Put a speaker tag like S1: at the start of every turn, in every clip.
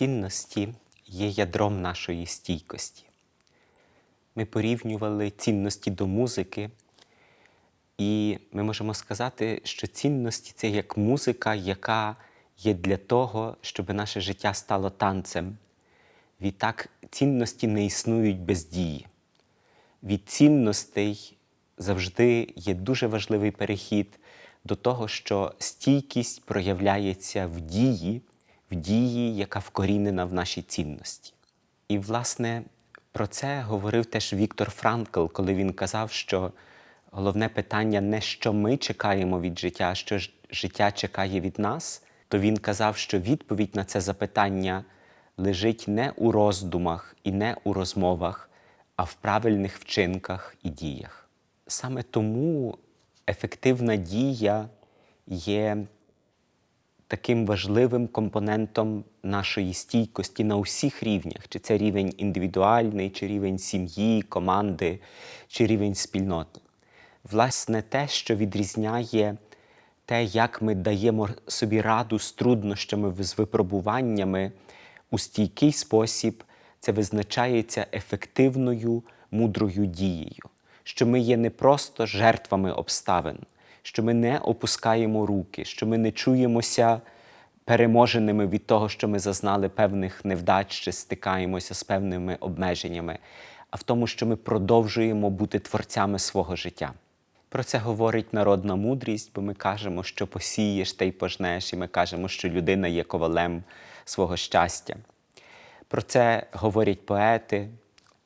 S1: Цінності є ядром нашої стійкості. Ми порівнювали цінності до музики, і ми можемо сказати, що цінності це як музика, яка є для того, щоб наше життя стало танцем. Відтак цінності не існують без дії. Від цінностей завжди є дуже важливий перехід до того, що стійкість проявляється в дії, в дії, яка вкорінена в нашій цінності. І, власне, про це говорив теж Віктор Франкл, коли він казав, що головне питання не що ми чекаємо від життя, а що життя чекає від нас, то він казав, що відповідь на це запитання лежить не у роздумах і не у розмовах, а в правильних вчинках і діях. Саме тому ефективна дія є таким важливим компонентом нашої стійкості на усіх рівнях, чи це рівень індивідуальний, чи рівень сім'ї, команди, чи рівень спільноти. Власне, те, що відрізняє те, як ми даємо собі раду з труднощами, з випробуваннями у стійкий спосіб, це визначається ефективною, мудрою дією, що ми є не просто жертвами обставин, що ми не опускаємо руки, що ми не чуємося переможеними від того, що ми зазнали певних невдач чи стикаємося з певними обмеженнями, а в тому, що ми продовжуємо бути творцями свого життя. Про це говорить народна мудрість, бо ми кажемо, що посієш та й пожнеш, і ми кажемо, що людина є ковалем свого щастя. Про це говорять поети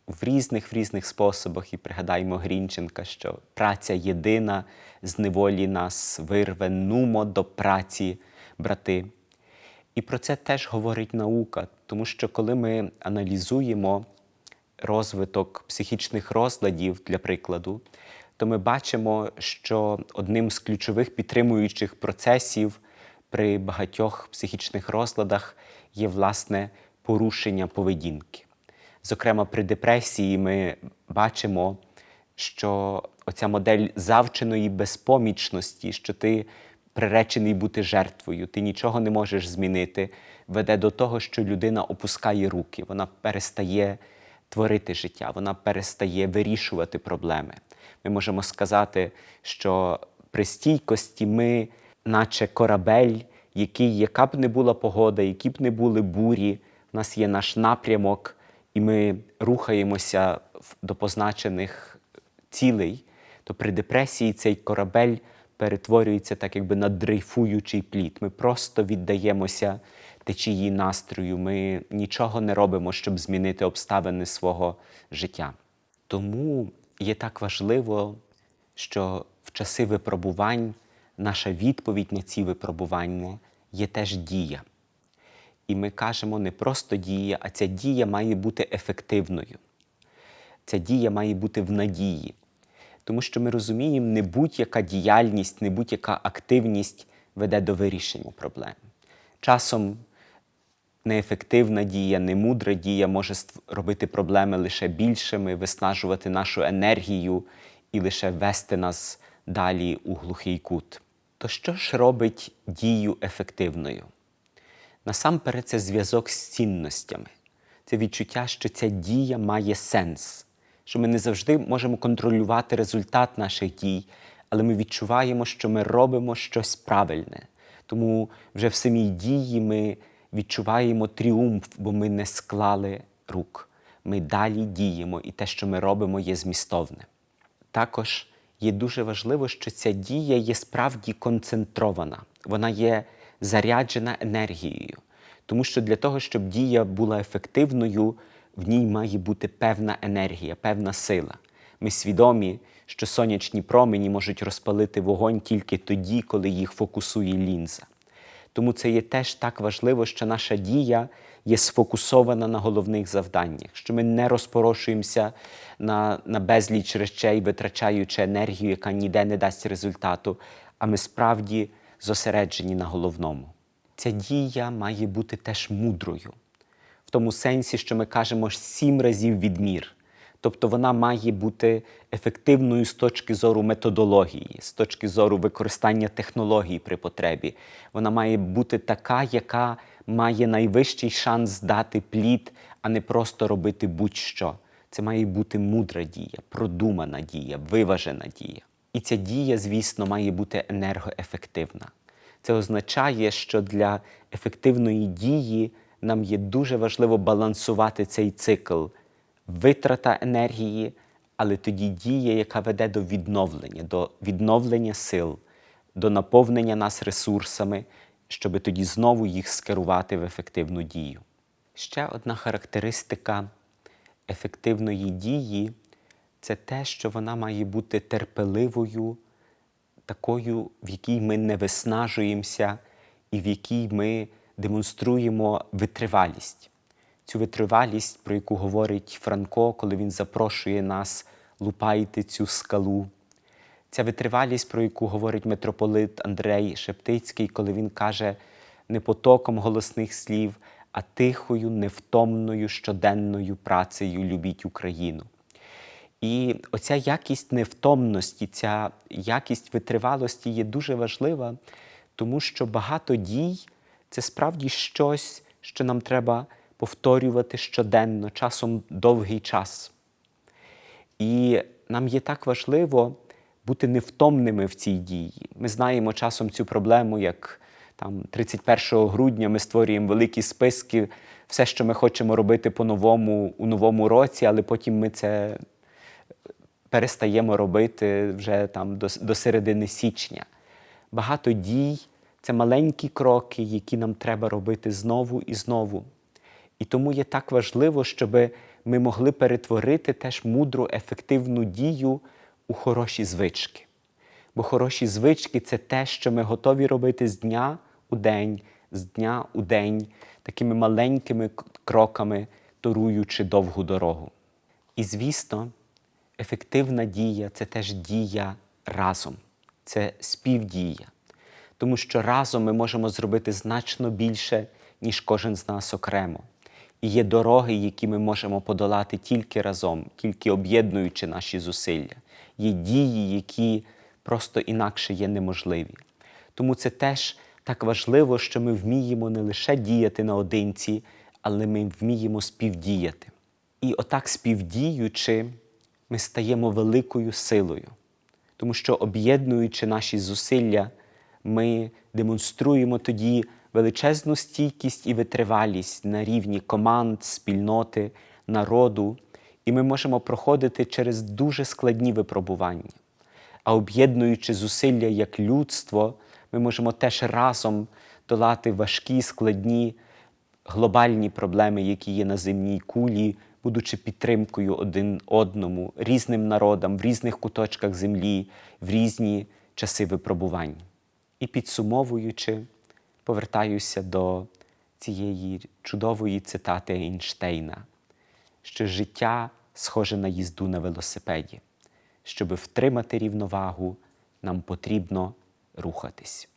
S1: в різних в різних способах. І пригадаємо Грінченка, що праця єдина з неволі нас вирве, нумо до праці, брати. І про це теж говорить наука, тому що коли ми аналізуємо розвиток психічних розладів, для прикладу, то ми бачимо, що одним з ключових підтримуючих процесів при багатьох психічних розладах є власне порушення поведінки. Зокрема, при депресії ми бачимо, що оця модель завченої безпомічності, що ти приречений бути жертвою, ти нічого не можеш змінити, веде до того, що людина опускає руки, вона перестає творити життя, вона перестає вирішувати проблеми. Ми можемо сказати, що при стійкості ми, наче корабель, який, яка б не була погода, які б не були бурі, в нас є наш напрямок, і ми рухаємося до позначених цілей, то при депресії цей корабель перетворюється так, якби на дрейфуючий плід. Ми просто віддаємося течії настрою, ми нічого не робимо, щоб змінити обставини свого життя. Тому є так важливо, що в часи випробувань наша відповідь на ці випробування є теж дія. І ми кажемо не просто дія, а ця дія має бути ефективною. Ця дія має бути в надії. Тому що ми розуміємо, не будь-яка діяльність, не будь-яка активність веде до вирішення проблем. Часом неефективна дія, немудра дія може робити проблеми лише більшими, виснажувати нашу енергію і лише вести нас далі у глухий кут. То що ж робить дію ефективною? Насамперед, це зв'язок з цінностями, це відчуття, що ця дія має сенс, що ми не завжди можемо контролювати результат наших дій, але ми відчуваємо, що ми робимо щось правильне. Тому вже в самій дії ми відчуваємо тріумф, бо ми не склали рук. Ми далі діємо, і те, що ми робимо, є змістовне. Також є дуже важливо, що ця дія є справді концентрована, вона є заряджена енергією. Тому що для того, щоб дія була ефективною, в ній має бути певна енергія, певна сила. Ми свідомі, що сонячні промені можуть розпалити вогонь тільки тоді, коли їх фокусує лінза. Тому це є теж так важливо, що наша дія є сфокусована на головних завданнях, що ми не розпорошуємося на, на безліч речей, витрачаючи енергію, яка ніде не дасть результату, а ми справді зосереджені на головному. Ця дія має бути теж мудрою, в тому сенсі, що ми кажемо сім разів відмір. Тобто вона має бути ефективною з точки зору методології, з точки зору використання технологій при потребі. Вона має бути така, яка має найвищий шанс дати плід, а не просто робити будь-що. Це має бути мудра дія, продумана дія, виважена дія. І ця дія, звісно, має бути енергоефективна. Це означає, що для ефективної дії нам є дуже важливо балансувати цей цикл витрата енергії, але тоді дія, яка веде до відновлення, до відновлення сил, до наповнення нас ресурсами, щоб тоді знову їх скерувати в ефективну дію. Ще одна характеристика ефективної дії це те, що вона має бути терпеливою, такою, в якій ми не виснажуємося і в якій ми демонструємо витривалість. Цю витривалість, про яку говорить Франко, коли він запрошує нас лупайте цю скалу. Ця витривалість, про яку говорить митрополит Андрей Шептицький, коли він каже не потоком голосних слів, а тихою, невтомною щоденною працею любіть Україну. І оця якість невтомності, ця якість витривалості є дуже важлива, тому що багато дій це справді щось, що нам треба повторювати щоденно, часом довгий час. І нам є так важливо бути невтомними в цій дії. Ми знаємо часом цю проблему, як там 31 грудня ми створюємо великі списки, все, що ми хочемо робити по-новому у новому році, але потім ми це перестаємо робити вже там до, до середини січня. Багато дій це маленькі кроки, які нам треба робити знову і знову. І тому є так важливо, щоб ми могли перетворити теж мудру, ефективну дію у хороші звички. Бо хороші звички це те, що ми готові робити з дня у день, з дня у день, такими маленькими кроками, торуючи довгу дорогу. І звісно, ефективна дія це теж дія разом, це співдія. Тому що разом ми можемо зробити значно більше, ніж кожен з нас окремо. І є дороги, які ми можемо подолати тільки разом, тільки об'єднуючи наші зусилля. Є дії, які просто інакше є неможливі. Тому це теж так важливо, що ми вміємо не лише діяти наодинці, але ми вміємо співдіяти. І отак співдіючи, ми стаємо великою силою, тому що об'єднуючи наші зусилля, ми демонструємо тоді величезну стійкість і витривалість на рівні команд, спільноти, народу, і ми можемо проходити через дуже складні випробування. А об'єднуючи зусилля як людство, ми можемо теж разом долати важкі, складні глобальні проблеми, які є на земній кулі, будучи підтримкою один одному, різним народам в різних куточках землі, в різні часи випробувань. І підсумовуючи, повертаюся до цієї чудової цитати Ейнштейна, що життя схоже на їзду на велосипеді. Щоб втримати рівновагу, нам потрібно рухатись.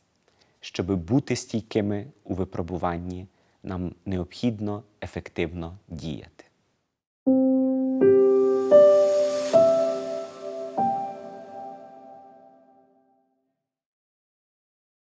S1: Щоб бути стійкими у випробуванні, нам необхідно ефективно діяти.